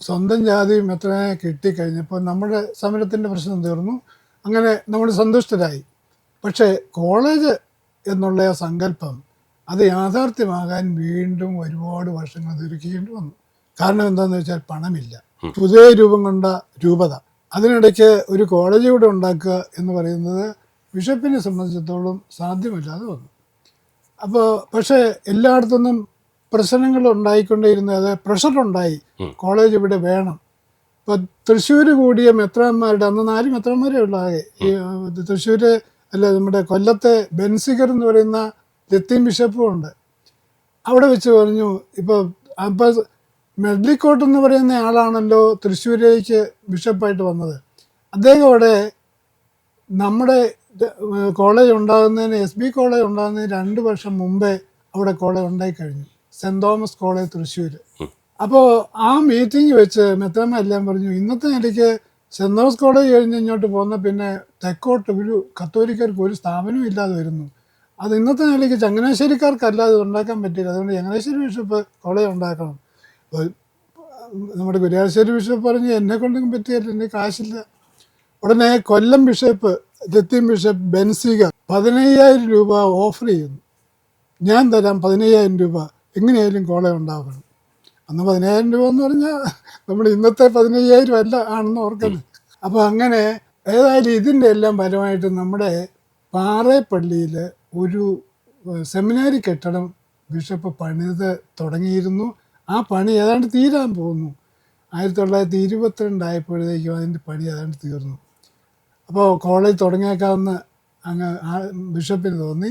സ്വന്തം ജാതിയും എത്ര കിട്ടിക്കഴിഞ്ഞപ്പോൾ നമ്മുടെ സമരത്തിന്റെ പ്രശ്നം തീർന്നു. അങ്ങനെ നമ്മൾ സന്തുഷ്ടരായി. പക്ഷേ കോളേജ് എന്നുള്ള ആ സങ്കല്പം അത് യാഥാർത്ഥ്യമാകാൻ വീണ്ടും ഒരുപാട് വർഷങ്ങൾ ദുരിക്കേണ്ടി വന്നു. കാരണം എന്താണെന്ന് വെച്ചാൽ പണമില്ല. പുതിയ രൂപം കൊണ്ട രൂപത. അതിനിടയ്ക്ക് ഒരു കോളേജ് കൂടെ ഉണ്ടാക്കുക എന്ന് പറയുന്നത് ബിഷപ്പിനെ സംബന്ധിച്ചിടത്തോളം സാധ്യമല്ലാതെ വന്നു. അപ്പോൾ പക്ഷേ എല്ലായിടത്തുനിന്നും പ്രശ്നങ്ങൾ ഉണ്ടായിക്കൊണ്ടേയിരുന്നു. അത് പ്രഷറുണ്ടായി. കോളേജ് ഇവിടെ വേണം. ഇപ്പോൾ തൃശ്ശൂർ കൂടിയ മെത്രാന്മാരുടെ അന്ന് നാല് മെത്രാന്മാരേ ഉള്ളാകെ ഈ തൃശ്ശൂർ അല്ല നമ്മുടെ കൊല്ലത്തെ ബെൻസിഗർ എന്ന് പറയുന്ന ലത്തീൻ ബിഷപ്പും ഉണ്ട്. അവിടെ വെച്ച് പറഞ്ഞു ഇപ്പോൾ അപ്പോൾ മെഡ്ലിക്കോട്ട് എന്ന് പറയുന്ന ആളാണല്ലോ തൃശ്ശൂരിലേക്ക് ബിഷപ്പായിട്ട് വന്നത്. അദ്ദേഹം അവിടെ നമ്മുടെ കോളേജ് ഉണ്ടാകുന്നതിന് എസ് ബി കോളേജ് ഉണ്ടാകുന്നതിന് രണ്ട് വർഷം മുമ്പേ അവിടെ കോളേജ് ഉണ്ടായി കഴിഞ്ഞു സെന്റ് തോമസ് കോളേജ് തൃശ്ശൂർ. അപ്പോൾ ആ മീറ്റിംഗ് വെച്ച് മെത്തമ്മ എല്ലാം പറഞ്ഞു ഇന്നത്തെ നിലയ്ക്ക് സെന്റ് തോമസ് കോളേജ് കഴിഞ്ഞ് ഇങ്ങോട്ട് പോകുന്ന പിന്നെ തെക്കോട്ട് ഒരു കത്തോലിക്കർക്ക് ഒരു സ്ഥാപനവും ഇല്ലാതെ വരുന്നു. അത് ഇന്നത്തെ നിലയ്ക്ക് ചങ്ങനാശ്ശേരിക്കാർക്കല്ലാതെ ഉണ്ടാക്കാൻ പറ്റില്ല. അതുകൊണ്ട് ചങ്ങനാശ്ശേരി ബിഷപ്പ് കോളേജ് ഉണ്ടാക്കണം. നമ്മുടെ ഗുരുവാശ്ശേരി ബിഷപ്പ് പറഞ്ഞു എന്നെ കൊണ്ടും പറ്റിയല്ല എന്റെ കാശില്ല. ഉടനെ കൊല്ലം ബിഷപ്പ് ലത്തീൻ ബിഷപ്പ് ബെൻസിക പതിനയ്യായിരം രൂപ ഓഫർ ചെയ്യുന്നു. ഞാൻ തരാം പതിനയ്യായിരം രൂപ. എങ്ങനെയായാലും കോളേ ഉണ്ടാവണം. അന്ന് പതിനയ്യായിരം രൂപ എന്ന് പറഞ്ഞാൽ നമ്മൾ ഇന്നത്തെ പതിനയ്യായിരം അല്ല ആണെന്ന് ഓർക്കുന്നത് അപ്പോൾ അങ്ങനെ ഏതായാലും ഇതിന്റെ എല്ലാം ഫലമായിട്ട് നമ്മുടെ പാറേപ്പള്ളിയിൽ ഒരു സെമിനാരി കെട്ടിടം ബിഷപ്പ് പണിത് തുടങ്ങിയിരുന്നു. ആ പണി ഏതാണ്ട് തീരാൻ പോകുന്നു. ആയിരത്തി തൊള്ളായിരത്തി ഇരുപത്തിരണ്ടായപ്പോഴത്തേക്കും അതിന്റെ പണി ഏതാണ്ട് തീർന്നു. അപ്പോൾ കോളേജ് തുടങ്ങിയേക്കാവുന്ന അങ്ങ് ആ ബിഷപ്പിന് തോന്നി.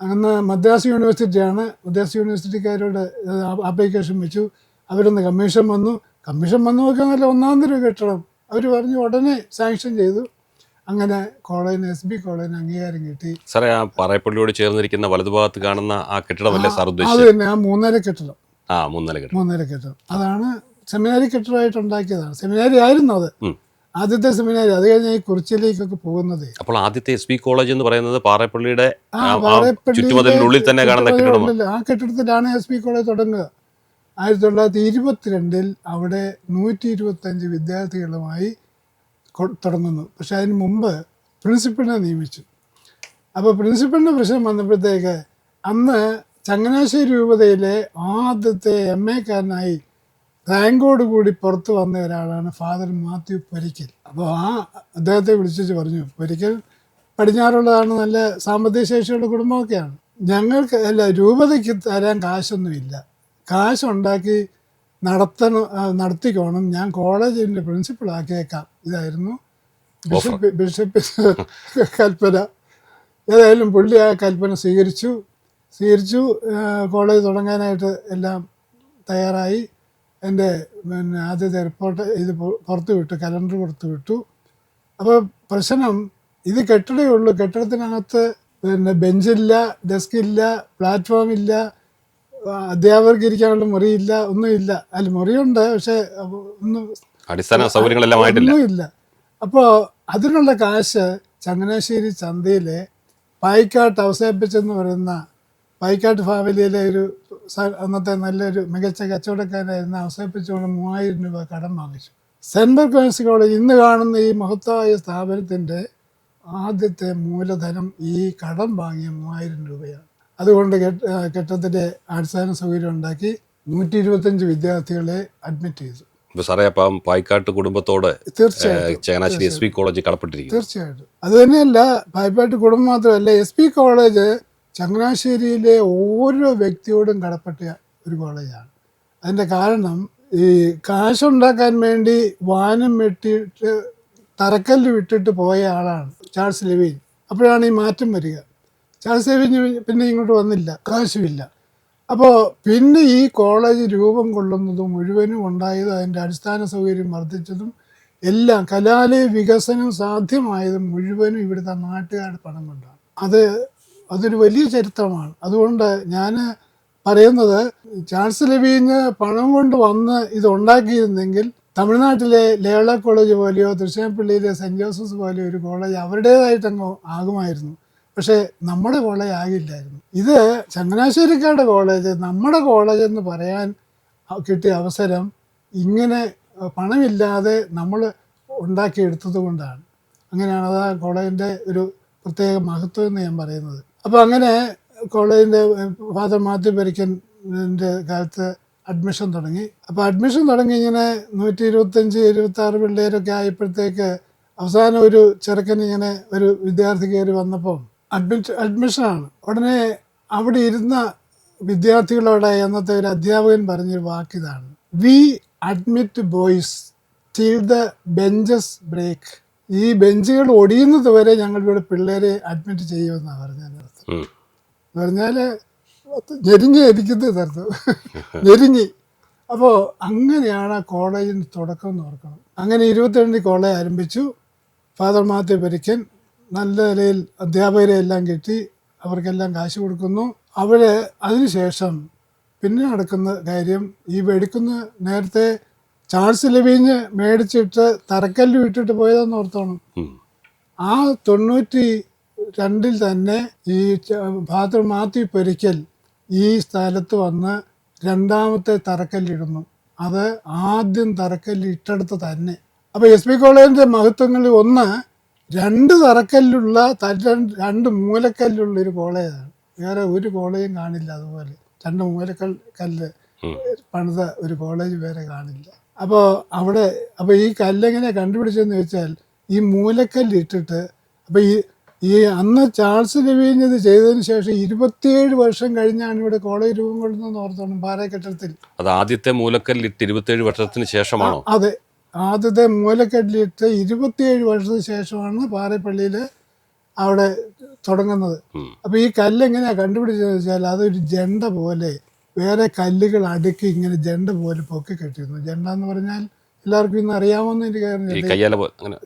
അങ്ങനെ മദ്രാസ് യൂണിവേഴ്സിറ്റിയാണ്. മദ്രാസ് യൂണിവേഴ്സിറ്റിക്കാരോട് ആപ്ലിക്കേഷൻ വെച്ചു. അവരൊന്ന് കമ്മീഷൻ വന്നു. കമ്മീഷൻ വന്നു നോക്കാൻ നല്ല ഒന്നാം തരം കെട്ടണം അവർ പറഞ്ഞു ഉടനെ സാങ്ഷൻ ചെയ്തു. അങ്ങനെ കോളേജിന് എസ് ബി കോളേജിന് അംഗീകാരം കിട്ടി. സാറേ ആ പറയപ്പള്ളിയോട് ചേർന്നിരിക്കുന്ന വലതുഭാഗത്ത് കാണുന്ന ആ കെട്ടിടമല്ലേ സാർ അത് തന്നെ ആ മൂന്നര കെട്ടിടം. ആ മൂന്നല കെട്ടിടം മൂന്നര കെട്ടിടം അതാണ് സെമിനാരി കെട്ടിടമായിട്ട് ഉണ്ടാക്കിയതാണ്. സെമിനാരി ആയിരുന്നു അത്. ആദ്യത്തെ സെമിനാരി. അത് കഴിഞ്ഞ് ഈ കുറിച്ചിലേക്കൊക്കെ പോകുന്നത്. അപ്പോൾ ആദ്യത്തെ എസ് ബി കോളേജ് എന്ന് പറയുന്നത് പാറപ്പള്ളിയുടെ ചുറ്റുമതിലിനുള്ളിൽ തന്നെ കാണുന്ന ആ കെട്ടിടത്തിലാണ് എസ് പി കോളേജ് തുടങ്ങുക. ആയിരത്തി തൊള്ളായിരത്തി ഇരുപത്തിരണ്ടിൽ അവിടെ നൂറ്റി ഇരുപത്തഞ്ച് വിദ്യാർത്ഥികളുമായി തുടങ്ങുന്നു. പക്ഷെ അതിന് മുമ്പ് പ്രിൻസിപ്പളിനെ നിയമിച്ചു. അപ്പോൾ പ്രിൻസിപ്പളിന്റെ പ്രശ്നം വന്നപ്പോഴത്തേക്ക് അന്ന് ചങ്ങനാശ്ശേരി രൂപതയിലെ ആദ്യത്തെ എം എക്കാരനായി റാങ്കോട് കൂടി പുറത്തു വന്ന ഒരാളാണ് ഫാദർ മാത്യു പൊരിക്കൽ. അപ്പോൾ ആ അദ്ദേഹത്തെ വിളിച്ചു പറഞ്ഞു പൊരിക്കൽ പടിഞ്ഞാറുള്ളതാണ് നല്ല സാമ്പത്തിക ശേഷിയുള്ള കുടുംബമൊക്കെയാണ്. ഞങ്ങൾക്ക് അല്ല രൂപതയ്ക്ക് തരാൻ കാശൊന്നുമില്ല. കാശുണ്ടാക്കി നടത്തണം നടത്തിക്കോണം. ഞാൻ കോളേജിന്റെ പ്രിൻസിപ്പളാക്കിയേക്കാം ഇതായിരുന്നു ബിഷപ്പ് ബിഷപ്പ് കൽപ്പന. ഏതായാലും പുള്ളി ആ കൽപ്പന സ്വീകരിച്ചു. സ്വീകരിച്ചു കോളേജ് തുടങ്ങാനായിട്ട് എല്ലാം തയ്യാറായി. എന്റെ പിന്നെ ആദ്യത്തെ റിപ്പോർട്ട് ഇത് പുറത്ത് വിട്ടു കലണ്ടർ പുറത്ത് വിട്ടു അപ്പോൾ പ്രശ്നം ഇത് കെട്ടിടമേ ഉള്ളൂ. കെട്ടിടത്തിനകത്ത് പിന്നെ ബെഞ്ചില്ല ഡെസ്കില്ല പ്ലാറ്റ്ഫോം ഇല്ല അധ്യാപകർക്ക് ഇരിക്കാനുള്ള മുറിയില്ല ഒന്നുമില്ല. അല്ല മുറിയുണ്ട് പക്ഷേ ഒന്നും അടിസ്ഥാന സൗകര്യങ്ങളെല്ലാം ഒന്നുമില്ല. അപ്പോൾ അതിനുള്ള കാശ് ചങ്ങനാശ്ശേരി ചന്തയിലെ പായിക്കാട്ട് അവസാനിപ്പിച്ചെന്ന് പറയുന്ന പായിക്കാട്ട് ഫാമിലിയിലെ ഒരു അന്നത്തെ നല്ലൊരു മികച്ച കച്ചവടക്കാരായിരുന്നു അവസാനിപ്പിച്ചുകൊണ്ട് മൂവായിരം രൂപ കടം വാങ്ങിച്ചു. സെന്റ് ബർക്കോൺസ് കോളേജ് ഇന്ന് കാണുന്ന ഈ മഹത്തായ സ്ഥാപനത്തിന്റെ ആദ്യത്തെ മൂലധനം ഈ കടം വാങ്ങിയ മൂവായിരം രൂപയാണ്. അതുകൊണ്ട് കെട്ട- കെട്ടത്തിന്റെ അടിസ്ഥാന സൗകര്യം ഉണ്ടാക്കി നൂറ്റി ഇരുപത്തഞ്ച് വിദ്യാർത്ഥികളെ അഡ്മിറ്റ് ചെയ്തു. സാറേ അപ്പം പായിക്കാട്ട് കുടുംബത്തോട് തീർച്ചയായിട്ടും ചങ്ങനാശ്ശേരി എസ് ബി കോളേജ് കടപ്പെട്ടിരിക്കുന്നു. തീർച്ചയായിട്ടും. അത് തന്നെയല്ല പായ്പാട്ട് കുടുംബം മാത്രമല്ല എസ് പി കോളേജ് ചങ്ങനാശ്ശേരിയിലെ ഓരോ വ്യക്തിയോടും കടപ്പെട്ട ഒരു കോളേജാണ്. അതിന്റെ കാരണം ഈ കാശുണ്ടാക്കാൻ വേണ്ടി വാനം വെട്ടിയിട്ട് തറക്കല്ല് വിട്ടിട്ട് പോയ ആളാണ് ചാൾസ് ലെവിൻ. അപ്പോഴാണ് ഈ മാറ്റം വരിക. ചാൾസ് ലെവിൻ പിന്നെ ഇങ്ങോട്ട് വന്നില്ല കാശുമില്ല അപ്പോൾ പിന്നെ ഈ കോളേജ് രൂപം കൊള്ളുന്നതും മുഴുവനും ഉണ്ടായത് അതിന്റെ അടിസ്ഥാന സൗകര്യം വർദ്ധിച്ചതും എല്ലാം കലാലയ വികസനം സാധ്യമായതും മുഴുവനും ഇവിടുത്തെ നാട്ടുകാരുടെ പണം കൊണ്ടാണ്. അത് അതൊരു വലിയ ചരിത്രമാണ്. അതുകൊണ്ട് ഞാൻ പറയുന്നത് ചാൻസ് ലഭിഞ്ഞ് പണം കൊണ്ട് വന്ന് ഇത് ഉണ്ടാക്കിയിരുന്നെങ്കിൽ തമിഴ്നാട്ടിലെ ലേള കോളേജ് പോലെയോ തൃശ്ശൂർപ്പള്ളിയിലെ സെന്റ് ജോസഫ്സ് പോലെയോ ഒരു കോളേജ് അവരുടേതായിട്ടങ്ങോ ആകുമായിരുന്നു. പക്ഷേ നമ്മുടെ കോളേജ് ആകില്ലായിരുന്നു. ഇത് ചങ്ങനാശ്ശേരിക്കാരുടെ കോളേജ് നമ്മുടെ കോളേജ് എന്ന് പറയാൻ കിട്ടിയ അവസരം ഇങ്ങനെ പണമില്ലാതെ നമ്മൾ ഉണ്ടാക്കിയെടുത്തത് കൊണ്ടാണ്. അങ്ങനെയാണ് അത് ആ കോളേജിന്റെ ഒരു പ്രത്യേക മഹത്വം എന്ന് ഞാൻ പറയുന്നത്. അപ്പോൾ അങ്ങനെ കോളേജിന്റെ ഫാദർ മാത്യു പരിക്കന്റെ കാലത്ത് അഡ്മിഷൻ തുടങ്ങി. അപ്പോൾ അഡ്മിഷൻ തുടങ്ങി ഇങ്ങനെ നൂറ്റി ഇരുപത്തഞ്ച് ഇരുപത്തി ആറ് പിള്ളേരൊക്കെ ആയപ്പോഴത്തേക്ക് അവസാനം ഒരു ചെറുക്കൻ ഇങ്ങനെ ഒരു വിദ്യാർത്ഥി കയറി വന്നപ്പോൾ അഡ്മിഷൻ അഡ്മിഷനാണ്. ഉടനെ അവിടെ ഇരുന്ന വിദ്യാർത്ഥികളോട് അന്നത്തെ ഒരു അധ്യാപകൻ പറഞ്ഞൊരു വാക്കിതാണ്. We admit boys till the benches break ഈ ബെഞ്ചുകൾ ഒടിയുന്നത് വരെ ഞങ്ങൾ ഇവിടെ പിള്ളേരെ അഡ്മിറ്റ് ചെയ്യുമെന്നാണ് ഉം. എന്ന് പറഞ്ഞാൽ ഞെരുങ്ങി ഇരിക്കുന്ന അർത്ഥം ഞെരുങ്ങി. അപ്പോൾ അങ്ങനെയാണ് ആ കോളേജിന് തുടക്കം എന്ന് ഓർക്കണം. അങ്ങനെ ഇരുപത്തിരണ്ടിൽ കോളേജ് ആരംഭിച്ചു. ഫാദർ മാത്യു പരിക്കൻ നല്ല നിലയിൽ അധ്യാപകരെ എല്ലാം കിട്ടി. അവർക്കെല്ലാം കാശ് കൊടുക്കുന്നു. അവർ അതിനുശേഷം പിന്നെ നടക്കുന്ന കാര്യം ഈ വെടിക്കുന്ന നേരത്തെ ചാൾസ് ലെവീഞ്ഞ് മേടിച്ചിട്ട് തറക്കല്ല് വിട്ടിട്ട് പോയതെന്ന് ഓർത്തോണം. ആ തൊണ്ണൂറ്റി രണ്ടിൽ തന്നെ ഈ ഫാദർ മാത്യു പൊരിക്കൽ ഈ സ്ഥലത്ത് വന്ന് രണ്ടാമത്തെ തറക്കല്ലിടുന്നു. അത് ആദ്യം തറക്കല്ലിട്ടടുത്ത് തന്നെ. അപ്പോൾ എസ് പി കോളേജിന്റെ മഹത്വങ്ങളിൽ ഒന്ന് രണ്ട് തറക്കല്ലുള്ള രണ്ട് മൂലക്കല്ലുള്ള ഒരു കോളേജാണ്. വേറെ ഒരു കോളേജും കാണില്ല അതുപോലെ. രണ്ട് മൂലക്കൽ കല്ല് പണിത ഒരു കോളേജ് വേറെ കാണില്ല. അപ്പോൾ അവിടെ അപ്പോൾ ഈ കല്ലെങ്ങനെ കണ്ടുപിടിച്ചതെന്ന് വെച്ചാൽ ഈ മൂലക്കല്ലിട്ടിട്ട് അപ്പോൾ ഈ ഈ അന്ന് ചാൾസ് ലവീൻ ഇത് ചെയ്തതിന് ശേഷം ഇരുപത്തിയേഴ് വർഷം കഴിഞ്ഞാണ് ഇവിടെ കോളേജ് രൂപം കൊള്ളുന്നതെന്ന് ഓർത്തോണം പാറക്കെട്ടിടത്തിൽ അത് ആദ്യത്തെ മൂലക്കല്ലിട്ട് ഇരുപത്തിയേഴ് വർഷത്തിന് ശേഷമാണോ? അതെ. ആദ്യത്തെ മൂലക്കല്ലിട്ട് ഇരുപത്തിയേഴ് വർഷത്തിന് ശേഷമാണ് പാറപ്പള്ളിയിൽ അവിടെ തുടങ്ങുന്നത്. അപ്പോൾ ഈ കല്ല് എങ്ങനെയാണ് കണ്ടുപിടിച്ചതെന്ന് വെച്ചാൽ അതൊരു ജണ്ട പോലെ വേറെ കല്ലുകൾ അടുക്കി ഇങ്ങനെ ജണ്ട പോലെ പൊക്കി കെട്ടിയിരുന്നു. ജണ്ട എന്ന് പറഞ്ഞാൽ എല്ലാവർക്കും ഇന്ന് അറിയാവുന്ന ഒരു കാര്യം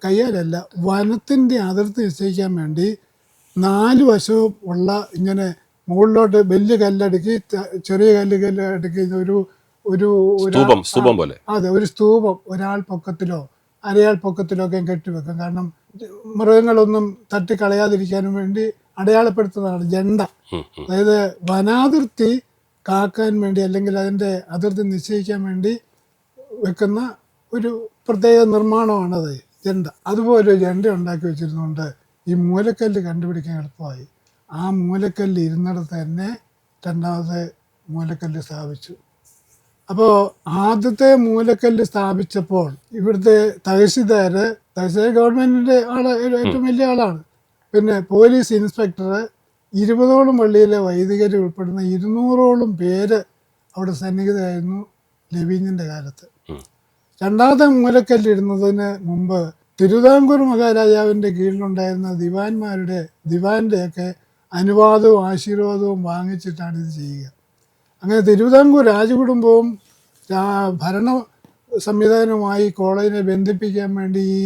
കയ്യാലല്ല വനത്തിന്റെ അതിർത്തി നിശ്ചയിക്കാൻ വേണ്ടി നാല് വശവും ഉള്ള ഇങ്ങനെ മുകളിലോട്ട് വലിയ കല്ലടുക്കി ചെറിയ കല്ല് കല്ല് അടുക്കി ഒരു ഒരു സ്തൂപം സ്തൂപം പോലെ. അതെ ഒരു സ്തൂപം ഒരാൾ പൊക്കത്തിലോ അരയാൾ പൊക്കത്തിലോ ഒക്കെ കെട്ടിവെക്കും കാരണം മൃഗങ്ങളൊന്നും തട്ടിക്കളയാതിരിക്കാനും വേണ്ടി അടയാളപ്പെടുത്തുന്നതാണ് ജണ്ട. അതായത് വനാതിർത്തി കാക്കാൻ വേണ്ടി അല്ലെങ്കിൽ അതിന്റെ അതിർത്തി നിശ്ചയിക്കാൻ വേണ്ടി വെക്കുന്ന ഒരു പ്രത്യേക നിർമ്മാണമാണത്. ജണ്ട. അതുപോലെ ജണ്ട ഉണ്ടാക്കി വെച്ചിരുന്നുകൊണ്ട് ഈ മൂലക്കല്ല് കണ്ടുപിടിക്കാൻ എളുപ്പമായി. ആ മൂലക്കല്ല് ഇരുന്നിടത്ത് തന്നെ രണ്ടാമത്തെ മൂലക്കല്ല് സ്ഥാപിച്ചു. അപ്പോൾ ആദ്യത്തെ മൂലക്കല്ല് സ്ഥാപിച്ചപ്പോൾ ഇവിടുത്തെ തഹസിൽദാർ തഹസിൽദാർ ഗവൺമെന്റിന്റെ ആൾ ഏറ്റവും വലിയ ആളാണ്. പിന്നെ പോലീസ് ഇൻസ്പെക്ടർ ഇരുപതോളം പള്ളിയിലെ വൈദികർ ഉൾപ്പെടുന്ന ഇരുന്നൂറോളം പേര് അവിടെ സന്നിഹിതമായിരുന്നു ലവീനിന്റെ കാലത്ത്. രണ്ടാമത്തെ മൂലക്കല്ലിടുന്നതിന് മുമ്പ് തിരുവിതാംകൂർ മഹാരാജാവിന്റെ കീഴിലുണ്ടായിരുന്ന ദിവാൻമാരുടെ ദിവാന്റെയൊക്കെ അനുവാദവും ആശീർവാദവും വാങ്ങിച്ചിട്ടാണ് ഇത് ചെയ്യുക. അങ്ങനെ തിരുവിതാംകൂർ രാജകുടുംബവും ഭരണ സംവിധാനവുമായി കോളേജിനെ ബന്ധിപ്പിക്കാൻ വേണ്ടി ഈ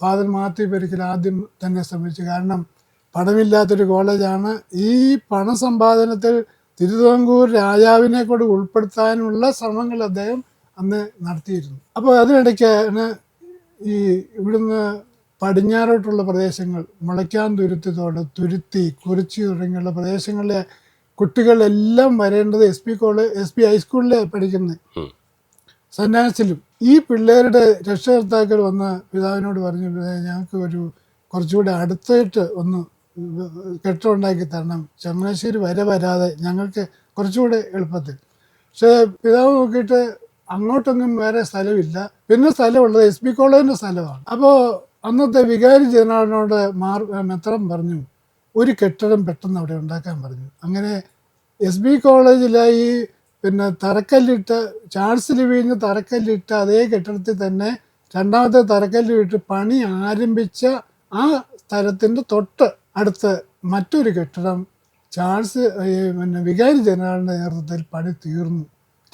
ഫാദർ മാത്യു പെരിക്കൽ ആദ്യം തന്നെ ശ്രമിച്ചു. കാരണം പണമില്ലാത്തൊരു കോളേജാണ്. ഈ പണസമ്പാദനത്തിൽ തിരുവിതാംകൂർ രാജാവിനെ കൂടി ഉൾപ്പെടുത്താനുള്ള ശ്രമങ്ങൾ അദ്ദേഹം അന്ന് നടത്തിയിരുന്നു. അപ്പോൾ അതിനിടയ്ക്കാണ് ഈ ഇവിടുന്ന് പടിഞ്ഞാറോട്ടുള്ള പ്രദേശങ്ങൾ മുളയ്ക്കാൻ തുരുത്തിത്തോട് തുരുത്തി കുറിച്ചി തുടങ്ങിയുള്ള പ്രദേശങ്ങളിലെ കുട്ടികളെല്ലാം വരേണ്ടത് S P college S P ഹൈസ്കൂളിലെ പഠിക്കുന്നത് സന്നാസിലും ഈ പിള്ളേരുടെ രക്ഷകർത്താക്കൾ വന്ന പിതാവിനോട് പറഞ്ഞു ഞങ്ങൾക്ക് ഒരു കുറച്ചുകൂടെ അടുത്തായിട്ട് ഒന്ന് കെട്ടുണ്ടാക്കി തരണം. ചങ്ങനാശ്ശേരി വരെ വരാതെ ഞങ്ങൾക്ക് കുറച്ചുകൂടെ എളുപ്പത്തിൽ. പക്ഷേ പിതാവ് നോക്കിയിട്ട് അങ്ങോട്ടൊന്നും വേറെ സ്ഥലമില്ല. പിന്നെ സ്ഥലമുള്ളത് എസ് പി കോളേജിന്റെ സ്ഥലമാണ്. അപ്പോൾ അന്നത്തെ വികാരി ജനറലിനോട് മാർ മെത്രം പറഞ്ഞു ഒരു കെട്ടിടം പെട്ടെന്ന് അവിടെ ഉണ്ടാക്കാൻ പറഞ്ഞു. അങ്ങനെ എസ് ബി കോളേജിലായി പിന്നെ തറക്കല്ലിട്ട് ചാൾസ് ലിവിഞ്ഞ് തറക്കല്ലിട്ട് അതേ കെട്ടിടത്തിൽ തന്നെ രണ്ടാമത്തെ തറക്കല്ല് വിട്ട് പണി ആരംഭിച്ച ആ സ്ഥലത്തിന്റെ തൊട്ട് അടുത്ത് മറ്റൊരു കെട്ടിടം ചാൾസ് പിന്നെ വികാരി ജനറലിന്റെ നേതൃത്വത്തിൽ പണി തീർന്നു.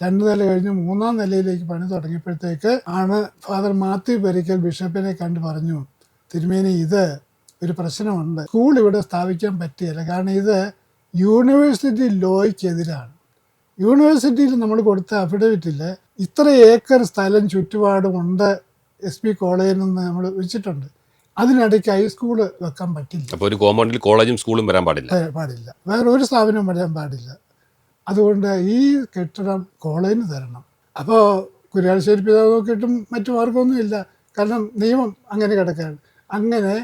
രണ്ട് നില കഴിഞ്ഞ് മൂന്നാം നിലയിലേക്ക് പണി തുടങ്ങിയപ്പോഴത്തേക്ക് ആണ് ഫാദർ മാത്യു പെരിക്കൽ ബിഷപ്പിനെ കണ്ട് പറഞ്ഞു തിരുമേനി ഇത് ഒരു പ്രശ്നമുണ്ട്. സ്കൂൾ ഇവിടെ സ്ഥാപിക്കാൻ പറ്റിയില്ല. കാരണം ഇത് യൂണിവേഴ്സിറ്റി ലോയ്ക്കെതിരാണ്. യൂണിവേഴ്സിറ്റിയിൽ നമ്മൾ കൊടുത്ത അഫിഡവിറ്റിൽ ഇത്ര ഏക്കർ സ്ഥലം ചുറ്റുപാടുമുണ്ട് എസ് പി കോളേജിൽ നിന്ന് നമ്മൾ വെച്ചിട്ടുണ്ട് അതിനിടയ്ക്ക് ഹൈസ്കൂൾ വെക്കാൻ പറ്റില്ല. അപ്പോൾ ഒരു കോമ്പൗണ്ടിൽ കോളേജും സ്കൂളും വരാൻ പാടില്ല. പാടില്ല. വേറെ ഒരു സ്ഥാപനവും വരാൻ പാടില്ല. അതുകൊണ്ട് ഈ കെട്ടിടം കോളേജിന് തരണം. അപ്പോൾ കുര്യാശ്ശേരി പിതാവോക്കിട്ടും മറ്റു മാർഗമൊന്നുമില്ല കാരണം നിയമം അങ്ങനെ കിടക്കുകയാണ്. അങ്ങനെ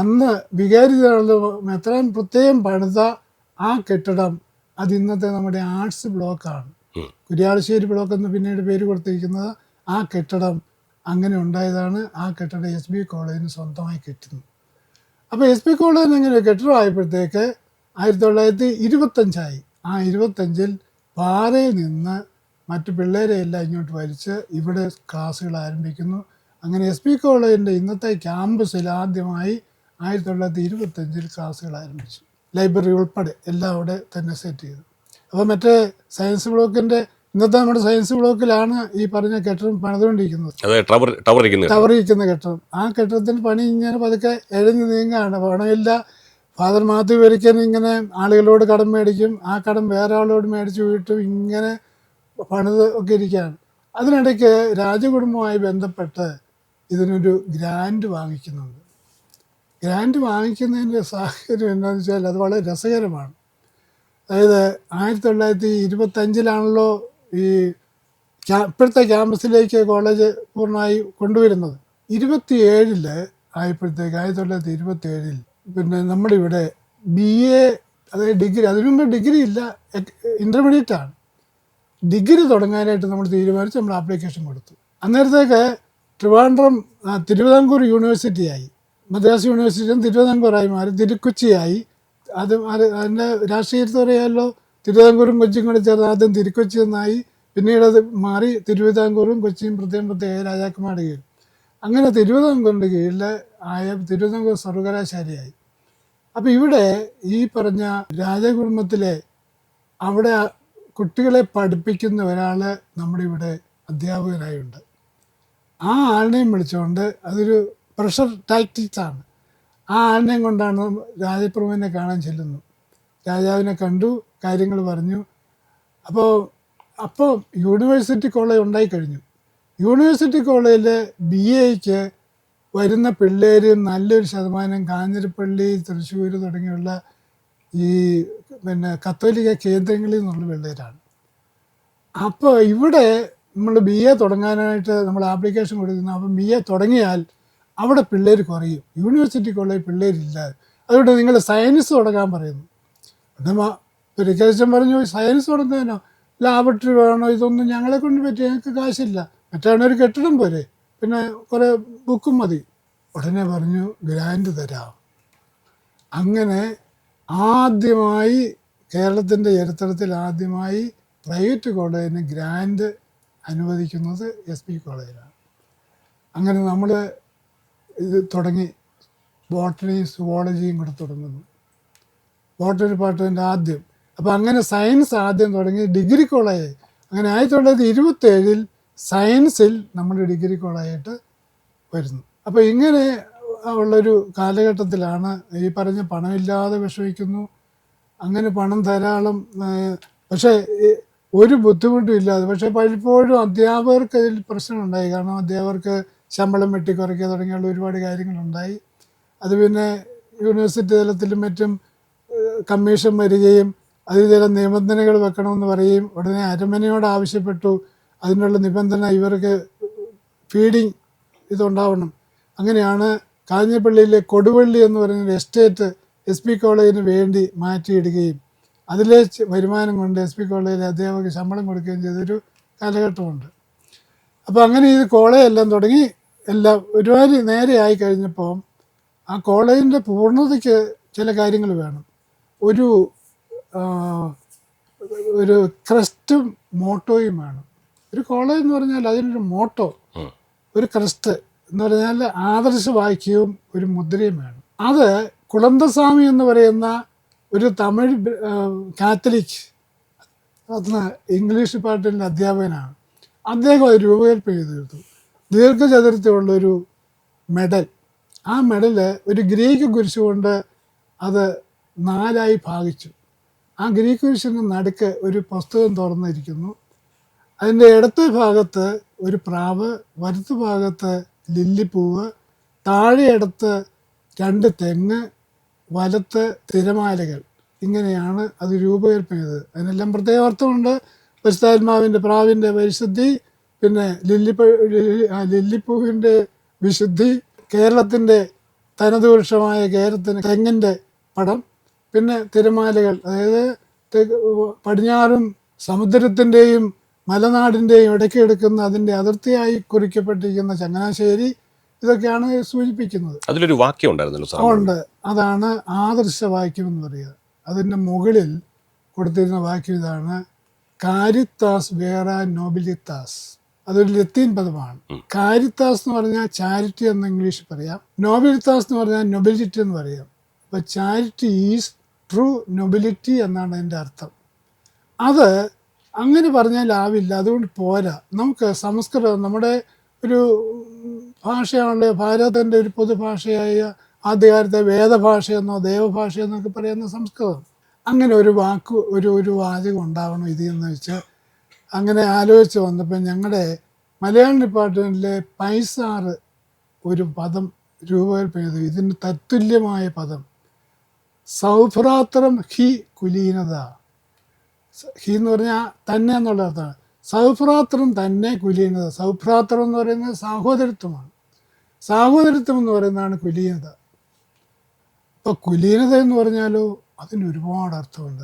അന്ന് വികാരി എത്രയും പ്രത്യേകം പണിത ആ കെട്ടിടം അത് ഇന്നത്തെ നമ്മുടെ ആർട്സ് ബ്ലോക്കാണ്. കുര്യാളശ്ശേരി ബ്ലോക്ക് എന്ന് പിന്നീട് പേര് കൊടുത്തിരിക്കുന്നത് ആ കെട്ടിടം അങ്ങനെ ഉണ്ടായതാണ്. ആ കെട്ടിടം എസ് ബി കോളേജിന് സ്വന്തമായി കിട്ടുന്നത് അപ്പോൾ എസ് ബി കോളേജിന് അങ്ങനെ കെട്ടിടമായപ്പോഴത്തേക്ക് ആയിരത്തി തൊള്ളായിരത്തി ഇരുപത്തഞ്ചായി. ആ ഇരുപത്തഞ്ചിൽ പാറയിൽ നിന്ന് മറ്റു പിള്ളേരെ എല്ലാം ഇങ്ങോട്ട് വലിച്ച് ഇവിടെ ക്ലാസ്സുകൾ ആരംഭിക്കുന്നു. അങ്ങനെ എസ് പി കോളേജിന്റെ ഇന്നത്തെ ക്യാമ്പസിൽ ആദ്യമായി ആയിരത്തി തൊള്ളായിരത്തി ഇരുപത്തഞ്ചിൽ ക്ലാസ്സുകൾ ആരംഭിച്ചു. ലൈബ്രറി ഉൾപ്പെടെ എല്ലാം അവിടെ തന്നെ സെറ്റ് ചെയ്തു. അപ്പോൾ മറ്റേ സയൻസ് ബ്ലോക്കിന്റെ ഇന്നത്തെ നമ്മുടെ സയൻസ് ബ്ലോക്കിലാണ് ഈ പറഞ്ഞ കെട്ടിടം പണിതുകൊണ്ടിരിക്കുന്നത്. ടവർ ഇരിക്കുന്ന കെട്ടിടം. ആ കെട്ടിടത്തിന് പണി ഇങ്ങനെ പതുക്കെ എഴുതി നീങ്ങുകയാണ്. പണമില്ല. ഫാദർ മാത്യു വരിക്കൻ ഇങ്ങനെ ആളുകളോട് കടം മേടിക്കും ആ കടം വേറെ ആളോട് മേടിച്ച് വീട്ടും ഇങ്ങനെ പണിത് ഒക്കെ ഇരിക്കുകയാണ്. അതിനിടയ്ക്ക് രാജകുടുംബവുമായി ബന്ധപ്പെട്ട് ഇതിനൊരു ഗ്രാൻഡ് വാങ്ങിക്കുന്നുണ്ട്. ഗ്രാൻഡ് വാങ്ങിക്കുന്നതിന്റെ സാഹചര്യം എന്താണെന്ന് വെച്ചാൽ അത് വളരെ രസകരമാണ്. അതായത് ആയിരത്തി തൊള്ളായിരത്തി ഇരുപത്തഞ്ചിലാണല്ലോ ഈ ഇപ്പോഴത്തെ ക്യാമ്പസിലേക്ക് കോളേജ് പൂർണമായി കൊണ്ടുവരുന്നത്. ഇരുപത്തിയേഴിൽ ആയപ്പോഴത്തേക്ക് ആയിരത്തി തൊള്ളായിരത്തി ഇരുപത്തി ഏഴിൽ പിന്നെ നമ്മുടെ ഇവിടെ ബി എ അതായത് ഡിഗ്രി അതിനു മുമ്പ് ഡിഗ്രി ഇല്ല ഇന്റർമീഡിയറ്റ് ആണ്. ഡിഗ്രി തുടങ്ങാനായിട്ട് നമ്മൾ തീരുമാനിച്ച് നമ്മൾ ആപ്ലിക്കേഷൻ കൊടുത്തു. അന്നേരത്തേക്ക് ട്രിവാൻഡ്രം തിരുവിതാംകൂർ യൂണിവേഴ്സിറ്റിയായി മദ്രാസ് യൂണിവേഴ്സിറ്റിയും തിരുവിതാംകൂറായി മാറി. തിരുക്കൊച്ചിയായി. അത് അതിന്റെ രാഷ്ട്രീയത്തിൽ പറയാമല്ലോ തിരുവിതാംകൂറും കൊച്ചിയും കൂടി ചേർന്ന് ആദ്യം തിരുക്കൊച്ചി എന്നായി പിന്നീട് അത് മാറി തിരുവിതാംകൂറും കൊച്ചിയും പ്രത്യേകം പ്രത്യേക രാജാക്കന്മാരുടെ കീഴിൽ. അങ്ങനെ തിരുവിതാംകൂറിന്റെ കീഴിൽ ആയ തിരുവിതാംകൂർ സർവകലാശാലയായി. അപ്പോൾ ഇവിടെ ഈ പറഞ്ഞ രാജകുടുംബത്തിലെ അവിടെ കുട്ടികളെ പഠിപ്പിക്കുന്ന ഒരാൾ നമ്മുടെ ഇവിടെ അധ്യാപകനായുണ്ട്. ആ ആളിനെയും വിളിച്ചുകൊണ്ട് അതൊരു പ്രഷർ ടാക്ടിക്സ് ആണ്. ആ ആളിനെയും കൊണ്ടാണ് രാജപ്രഭുവിനെ കാണാൻ ചെല്ലുന്നു രാജാവിനെ കണ്ടു കാര്യങ്ങൾ പറഞ്ഞു. അപ്പോൾ അപ്പോൾ യൂണിവേഴ്സിറ്റി കോളേജ് ഉണ്ടായി കഴിഞ്ഞു യൂണിവേഴ്സിറ്റി കോളേജിൽ ബി എക്ക് വരുന്ന പിള്ളേർ നല്ലൊരു ശതമാനം കാഞ്ഞിരപ്പള്ളി തൃശ്ശൂർ തുടങ്ങിയുള്ള ഈ പിന്നെ കത്തോലിക്ക കേന്ദ്രങ്ങളിൽ നിന്നുള്ള പിള്ളേരാണ്. അപ്പോൾ ഇവിടെ നമ്മൾ ബി എ തുടങ്ങാനായിട്ട് നമ്മൾ ആപ്ലിക്കേഷൻ കൊടുക്കുന്നു. അപ്പം ബി എ തുടങ്ങിയാൽ അവിടെ പിള്ളേർ കുറയും. യൂണിവേഴ്സിറ്റി കോളേജ് പിള്ളേരില്ല. അതുകൊണ്ട് നിങ്ങൾ സയൻസ് തുടങ്ങാൻ പറയുന്നു. പിന്നെ പെരിക്കരച്ചൻ പറഞ്ഞു സയൻസ് തുടങ്ങുന്നതിനോ? ലാബറട്ടറി വേണോ? ഇതൊന്നും ഞങ്ങളെ കൊണ്ട് പറ്റി ഞങ്ങൾക്ക് കാശില്ല. മറ്റാണ് ഒരു കെട്ടിടം പോരെ. പിന്നെ കുറേ ബുക്കും മതി. ഉടനെ പറഞ്ഞു ഗ്രാൻഡ് തരാം. അങ്ങനെ ആദ്യമായി കേരളത്തിന്റെ ചരിത്രത്തിൽ ആദ്യമായി പ്രൈവറ്റ് കോളേജിന് ഗ്രാൻഡ് അനുവദിക്കുന്നത് എസ് പി കോളേജിലാണ്. അങ്ങനെ നമ്മൾ ഇത് തുടങ്ങി. ബോട്ടണി സുവോളജിയും കൂടെ തുടങ്ങുന്നു. ബോട്ടണി പാട്ടിന്റെ ആദ്യം. അപ്പോൾ അങ്ങനെ സയൻസ് ആദ്യം തുടങ്ങി ഡിഗ്രി കോളേജ്. അങ്ങനെ ആയിരത്തി തൊള്ളായിരത്തി ഇരുപത്തേഴിൽ സയൻസിൽ നമ്മുടെ ഡിഗ്രി കോളായിട്ട് വരുന്നു. അപ്പോൾ ഇങ്ങനെ ഉള്ളൊരു കാലഘട്ടത്തിലാണ് ഈ പറഞ്ഞ പണമില്ലാതെ വിഷമിക്കുന്നു അങ്ങനെ പണം ധാരാളം പക്ഷേ ഒരു ബുദ്ധിമുട്ടും ഇല്ലാതെ പക്ഷേ പലപ്പോഴും അധ്യാപകർക്ക് അതിൽ പ്രശ്നമുണ്ടായി. കാരണം അധ്യാപകർക്ക് ശമ്പളം വെട്ടിക്കുറയ്ക്കുക തുടങ്ങിയുള്ള ഒരുപാട് കാര്യങ്ങളുണ്ടായി. അത് പിന്നെ യൂണിവേഴ്സിറ്റി തലത്തിലും മറ്റും കമ്മീഷൻ വരികയും അതിൽ ചില നിബന്ധനകൾ വെക്കണമെന്ന് പറയുകയും ഉടനെ അരമനയോട് ആവശ്യപ്പെട്ടു. അതിനുള്ള നിബന്ധന ഇവർക്ക് ഫീഡിങ് ഇതുണ്ടാവണം. അങ്ങനെയാണ് കാഞ്ഞപ്പള്ളിയിലെ കൊടുവള്ളി എന്ന് പറയുന്ന എസ്റ്റേറ്റ് എസ് പി കോളേജിന് വേണ്ടി മാറ്റിയിടുകയും അതിലെ വരുമാനം കൊണ്ട് എസ് പി കോളേജിലെ അധ്യാപകർക്ക് ശമ്പളം കൊടുക്കുകയും ചെയ്തൊരു കാലഘട്ടമുണ്ട്. അപ്പോൾ അങ്ങനെ ഇത് കോളേജ് എല്ലാം തുടങ്ങി എല്ലാം ഒരുപാട് നേരെയായി കഴിഞ്ഞപ്പോൾ ആ കോളേജിന്റെ പൂർണതയ്ക്ക് ചില കാര്യങ്ങൾ വേണം. ഒരു ഒരു ക്രസ്റ്റും മോട്ടോയും വേണം. ഒരു കോളേജ് എന്ന് പറഞ്ഞാൽ അതിനൊരു മോട്ടോ ഒരു ക്രസ്റ്റ് എന്ന് പറഞ്ഞാൽ ആദർശ വാക്യവും ഒരു മുദ്രയും വേണം. അത് കുളന്തസ്വാമി എന്ന് പറയുന്ന ഒരു തമിഴ് കാത്തലിക് അതിന് ഇംഗ്ലീഷ് പാട്ടിന്റെ അധ്യാപകനാണ്. അദ്ദേഹം അത് രൂപകൽപ്പന ചെയ്തെടുത്തു ദീർഘചതുരത്തിലുള്ളൊരു മെഡൽ. ആ മെഡൽ ഒരു ഗ്രീക്ക് കുരിശ് കൊണ്ട് അത് നാലായി ഭാഗിച്ചു. ആ ഗ്രീക്ക് കുരിശിന് നടുക്ക് ഒരു പുസ്തകം തുറന്നിരിക്കുന്നു. അതിന്റെ ഇടത്തെ ഭാഗത്ത് ഒരു പ്രാവ് വലത്ത് ഭാഗത്ത് ലില്ലിപ്പൂവ് താഴെയിടത്ത് രണ്ട് തെങ്ങ് വലത്ത് തിരമാലകൾ. ഇങ്ങനെയാണ് അത് രൂപകൽപ്പന ചെയ്തത് അതിനെല്ലാം പ്രത്യേക അർത്ഥമുണ്ട്. പരിശുദ്ധാത്മാവിന്റെ പ്രാവിന്റെ പരിശുദ്ധി പിന്നെ ലില്ലിപ്പ ലില്ലിപ്പൂവിന്റെ വിശുദ്ധി കേരളത്തിന്റെ തനത് വൃക്ഷമായ കേരളത്തിന് തെങ്ങിന്റെ പടം പിന്നെ തിരമാലകൾ. അതായത് പടിഞ്ഞാറും സമുദ്രത്തിന്റെയും മലനാടിന്റെയും ഇടയ്ക്ക് എടുക്കുന്ന അതിന്റെ അതിർത്തിയായി കുറിക്കപ്പെട്ടിരിക്കുന്ന ചങ്ങനാശ്ശേരി ഇതൊക്കെയാണ് സൂചിപ്പിക്കുന്നത്. അതിലൊരു വാക്യം ഉണ്ടായിരുന്നല്ലോ ഉണ്ട്. അതാണ് ആദർശ വാക്യം എന്ന് പറയുക. അതിന്റെ മുകളിൽ കൊടുത്തിരുന്ന വാക്യം ഇതാണ് കാരിത്താസ് വേറ നോബിലിത്താസ്. അതൊരു ലത്തീൻ പദമാണ്. കാരിത്താസ് എന്ന് പറഞ്ഞാൽ ചാരിറ്റി എന്ന് ഇംഗ്ലീഷിൽ പറയാം. നോബിലിത്താസ് എന്ന് പറഞ്ഞാൽ നൊബിലിറ്റി എന്ന് പറയാം. അപ്പോൾ ചാരിറ്റി ഈസ് ട്രൂ നൊബിലിറ്റി എന്നാണ് അതിന്റെ അർത്ഥം. അത് അങ്ങനെ പറഞ്ഞാൽ ആവില്ല. അതുകൊണ്ട് പോരാ. നമുക്ക് സംസ്കൃതം നമ്മുടെ ഒരു ഭാഷയാണല്ലോ. ഭാരതത്തിന്റെ ഒരു പൊതുഭാഷയായ ആദ്യകാലത്തെ വേദഭാഷയെന്നോ ദേവഭാഷയെന്നൊക്കെ പറയുന്ന സംസ്കൃതം. അങ്ങനെ ഒരു വാക്ക് ഒരു ഒരു വാചകം ഉണ്ടാവണം ഇത് എന്ന് വെച്ച് അങ്ങനെ ആലോചിച്ച് വന്നപ്പോൾ ഞങ്ങളുടെ മലയാളം ഡിപ്പാർട്ട്മെന്റിലെ പൈസാറ് ഒരു പദം രൂപകൽപ്പന ചെയ്തു ഇതിന് തത്തുല്യമായ പദം. സൗഭ്രാത്രം ഹി കുലീനത. ഹി എന്ന് പറഞ്ഞാൽ തന്നെ എന്നുള്ള അർത്ഥമാണ്. സൗഭ്രാത്രം തന്നെ കുലീനത സൗഭ്രാത്രം എന്ന് പറയുന്നത് സാഹോദരത്വമാണ്. സാഹോദരത്വം എന്ന് പറയുന്നതാണ് കുലീനത. ഇപ്പോൾ കുലീനത എന്ന് പറഞ്ഞാലോ അതിന് ഒരുപാട് അർത്ഥമുണ്ട്.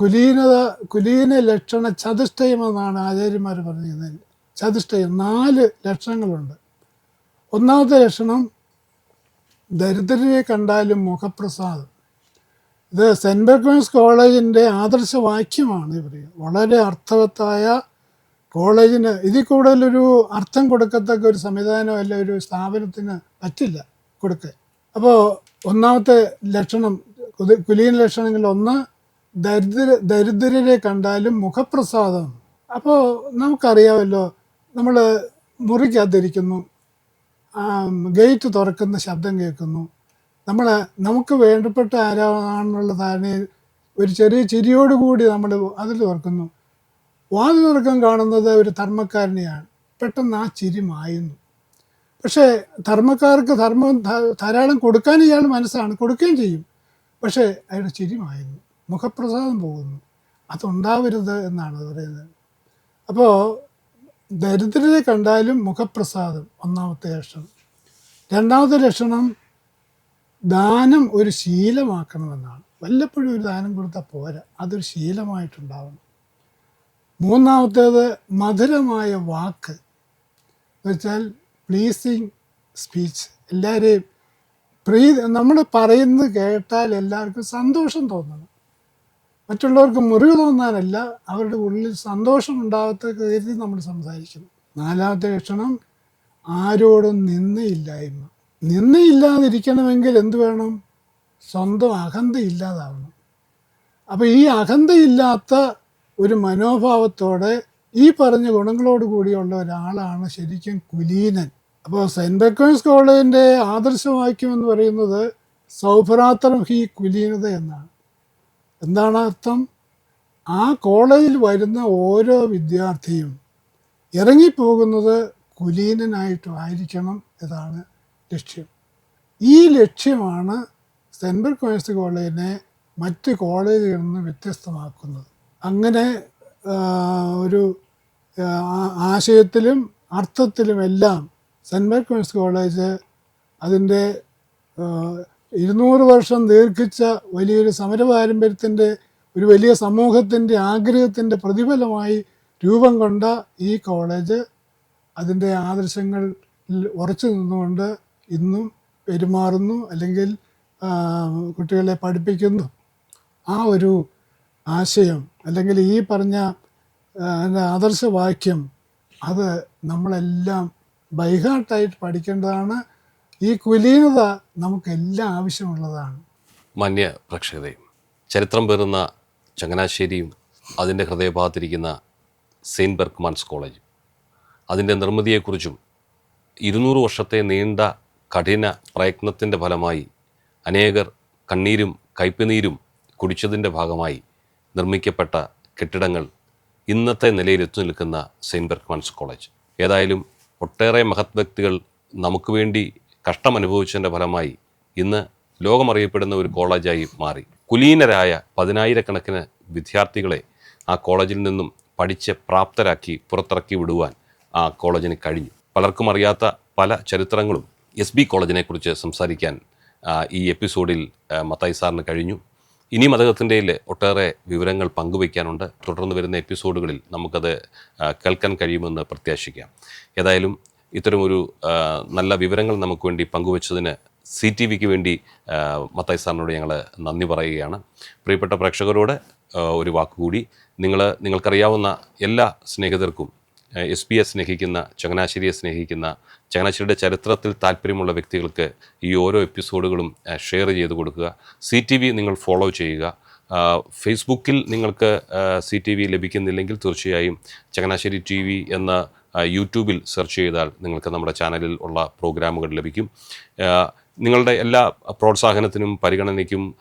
കുലീനത കുലീന ലക്ഷണ ചതുഷ്ടയം എന്നാണ് ആചാര്യന്മാർ പറഞ്ഞിരുന്നത്. ചതുഷ്ടയം നാല് ലക്ഷണങ്ങളുണ്ട്. ഒന്നാമത്തെ ലക്ഷണം ദരിദ്രരെ കണ്ടാലും മുഖപ്രസാദം. ഇത് സെന്റ് ബെർക്കോൺസ് കോളേജിന്റെ ആദർശവാക്യമാണ് ഇവർ വളരെ അർത്ഥവത്തായ കോളേജിന് ഇതിൽ കൂടുതലൊരു അർത്ഥം കൊടുക്കത്തക്ക ഒരു സംവിധാനം അല്ല ഒരു സ്ഥാപനത്തിന് പറ്റില്ല കൊടുക്കാൻ. അപ്പോൾ ഒന്നാമത്തെ ലക്ഷണം കുലീന ലക്ഷണങ്ങളിൽ ഒന്ന് ദരിദ്ര ദരിദ്രരെ കണ്ടാലും മുഖപ്രസാദം. അപ്പോൾ നമുക്കറിയാമല്ലോ നമ്മൾ മുറിക്കകത്തിരിക്കുന്നു ഗേറ്റ് തുറക്കുന്ന ശബ്ദം കേൾക്കുന്നു. നമ്മൾ നമുക്ക് വേണ്ടപ്പെട്ട ആരാണെന്നുള്ള ധാരണയിൽ ഒരു ചെറിയ ചിരിയോടുകൂടി നമ്മൾ അതിൽ തുറക്കുന്നു വാതിൽ തുറക്കം കാണുന്നത് ഒരു ധർമ്മക്കാരനെയാണ്. പെട്ടെന്ന് ആ ചിരി മായുന്നു. പക്ഷേ ധർമ്മക്കാർക്ക് ധർമ്മം ധാരാളം കൊടുക്കാൻ ഇയാൾ മനസ്സാണ്. കൊടുക്കുകയും ചെയ്യും. പക്ഷേ അയാളുടെ ചിരി മായുന്നു. മുഖപ്രസാദം പോകുന്നു. അതുണ്ടാവരുത് എന്നാണ് പറയുന്നത്. അപ്പോൾ ദരിദ്രരെ കണ്ടാലും മുഖപ്രസാദം ഒന്നാമത്തെ ലക്ഷണം. രണ്ടാമത്തെ ലക്ഷണം ദാനം ഒരു ശീലമാക്കണമെന്നാണ്. വല്ലപ്പോഴും ഒരു ദാനം കൊടുത്താൽ പോരാ. അതൊരു ശീലമായിട്ടുണ്ടാവണം. മൂന്നാമത്തേത് മധുരമായ വാക്ക്. എന്നുവെച്ചാൽ പ്ലീസിങ് സ്പീച്ച് എല്ലാവരെയും പ്രീ നമ്മൾ പറയുന്നത് കേട്ടാൽ എല്ലാവർക്കും സന്തോഷം തോന്നണം. മറ്റുള്ളവർക്ക് മുറിവ് തോന്നാനല്ല അവരുടെ ഉള്ളിൽ സന്തോഷം ഉണ്ടാകത്ത കരുതി നമ്മൾ സംസാരിക്കണം. നാലാമത്തെ ലക്ഷണം ആരോടും നിന്നയില്ലായ്മ നിന്നയില്ലാതിരിക്കണമെങ്കിൽ എന്ത് വേണം? സ്വന്തം അഹന്ത ഇല്ലാതാവണം അപ്പോൾ ഈ അഹന്തയില്ലാത്ത ഒരു മനോഭാവത്തോടെ ഈ പറഞ്ഞ ഗുണങ്ങളോട് കൂടിയുള്ള ഒരാളാണ് ശരിക്കും കുലീനൻ. അപ്പോൾ സെന്റ് ബെക്കോൺസ് കോളേജിന്റെ ആദർശവാക്യം എന്ന് പറയുന്നത് സൗഭ്രാത്രം ഹി കുലീനത എന്നാണ്. എന്താണ് അർത്ഥം? ആ കോളേജിൽ വരുന്ന ഓരോ വിദ്യാർത്ഥിയും ഇറങ്ങിപ്പോകുന്നത് കുലീനനായിട്ടുമായിരിക്കണം ഇതാണ് ലക്ഷ്യം. ഈ ലക്ഷ്യമാണ് സെൻട്രൽ ബെക്കോൺസ് കോളേജിനെ മറ്റ് കോളേജുകളിൽ നിന്ന് വ്യത്യസ്തമാക്കുന്നത്. അങ്ങനെ ഒരു ആശയത്തിലും ആശയത്തിലും അർത്ഥത്തിലുമെല്ലാം സെന്റ് ബെക്കോൺസ് കോളേജ് അതിന്റെ ഇരുന്നൂറ് വർഷം ദീർഘിച്ച വലിയൊരു സമര പാരമ്പര്യത്തിന്റെ ഒരു വലിയ സമൂഹത്തിന്റെ ആഗ്രഹത്തിന്റെ പ്രതിഫലമായി രൂപം കൊണ്ട ഈ കോളേജ് അതിന്റെ ആദർശങ്ങളിൽ ഉറച്ചു നിന്നുകൊണ്ട് ഇന്നും പെരുമാറുന്നു അല്ലെങ്കിൽ കുട്ടികളെ പഠിപ്പിക്കുന്നു. ആ ഒരു ആശയം അല്ലെങ്കിൽ ഈ പറഞ്ഞ ആദർശവാക്യം അത് നമ്മളെല്ലാം ബൈഹാർട്ടായിട്ട് പഠിക്കേണ്ടതാണ്. ഈ കുലീനത നമുക്കെല്ലാം ആവശ്യമുള്ളതാണ്. മാന്യ പ്രക്ഷകതയും ചരിത്രം പേറുന്ന ചങ്ങനാശ്ശേരിയും അതിന്റെ ഹൃദയഭാഗത്തിരിക്കുന്ന സെയിന്റ് ബെർക്ക്മാൻസ് കോളേജ് അതിന്റെ നിർമ്മിതിയെക്കുറിച്ചും ഇരുന്നൂറ് വർഷത്തെ നീണ്ട കഠിന പ്രയത്നത്തിന്റെ ഫലമായി അനേകർ കണ്ണീരും കയ്പുനീരും കുടിച്ചതിന്റെ ഭാഗമായി നിർമ്മിക്കപ്പെട്ട കെട്ടിടങ്ങൾ ഇന്നത്തെ നിലയിൽ എത്തി നിൽക്കുന്ന സെയിന്റ് ബെർക്ക്മാൻസ് കോളേജ്. ഏതായാലും ഒട്ടേറെ മഹത് വ്യക്തികൾ നമുക്ക് വേണ്ടി കഷ്ടം കഷ്ടമനുഭവിച്ചതിന്റെ ഫലമായി ഇന്ന് ലോകമറിയപ്പെടുന്ന ഒരു കോളേജായി മാറി. കുലീനരായ പതിനായിരക്കണക്കിന് വിദ്യാർത്ഥികളെ ആ കോളേജിൽ നിന്നും പഠിച്ച് പ്രാപ്തരാക്കി പുറത്തിറക്കി വിടുവാൻ ആ കോളേജിന് കഴിഞ്ഞു. പലർക്കും അറിയാത്ത പല ചരിത്രങ്ങളും എസ് ബി കോളേജിനെ കുറിച്ച് സംസാരിക്കാൻ ഈ എപ്പിസോഡിൽ മത്തായി സാറിന് കഴിഞ്ഞു. ഇനിയും അദ്ദേഹത്തിന്റെ ഒട്ടേറെ വിവരങ്ങൾ പങ്കുവയ്ക്കാനുണ്ട്. തുടർന്ന് വരുന്ന എപ്പിസോഡുകളിൽ നമുക്കത് കേൾക്കാൻ കഴിയുമെന്ന് പ്രത്യാശിക്കാം. ഏതായാലും ഇത്തരമൊരു നല്ല വിവരങ്ങൾ നമുക്ക് വേണ്ടി പങ്കുവച്ചതിന് സി ടി വിക്ക് വേണ്ടി മത്തായി സാറിനോട് ഞങ്ങൾ നന്ദി പറയുകയാണ്. പ്രിയപ്പെട്ട പ്രേക്ഷകരോട് ഒരു വാക്കുകൂടി. നിങ്ങൾ നിങ്ങൾക്കറിയാവുന്ന എല്ലാ സ്നേഹിതർക്കും എസ് പി എ സ്നേഹിക്കുന്ന ചങ്ങനാശ്ശേരിയെ സ്നേഹിക്കുന്ന ചങ്ങനാശ്ശേരിയുടെ ചരിത്രത്തിൽ താല്പര്യമുള്ള വ്യക്തികൾക്ക് ഈ ഓരോ എപ്പിസോഡുകളും ഷെയർ ചെയ്ത് കൊടുക്കുക. സി ടി വി നിങ്ങൾ ഫോളോ ചെയ്യുക. ഫേസ്ബുക്കിൽ നിങ്ങൾക്ക് സി ടി വി ലഭിക്കുന്നില്ലെങ്കിൽ തീർച്ചയായും ചങ്ങനാശ്ശേരി ടി വി എന്ന യൂട്യൂബിൽ സെർച്ച് ചെയ്താൽ നിങ്ങൾക്ക് നമ്മുടെ ചാനലിൽ ഉള്ള പ്രോഗ്രാമുകൾ ലഭിക്കും. നിങ്ങളുടെ എല്ലാ പ്രോത്സാഹനത്തിനും പരിഗണനയ്ക്കും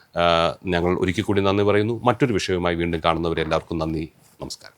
ഞങ്ങൾ ഒരിക്കൽ കൂടി നന്ദി പറയുന്നു. മറ്റൊരു വിഷയവുമായി വീണ്ടും കാണുന്നവരെ എല്ലാവർക്കും നന്ദി. നമസ്കാരം.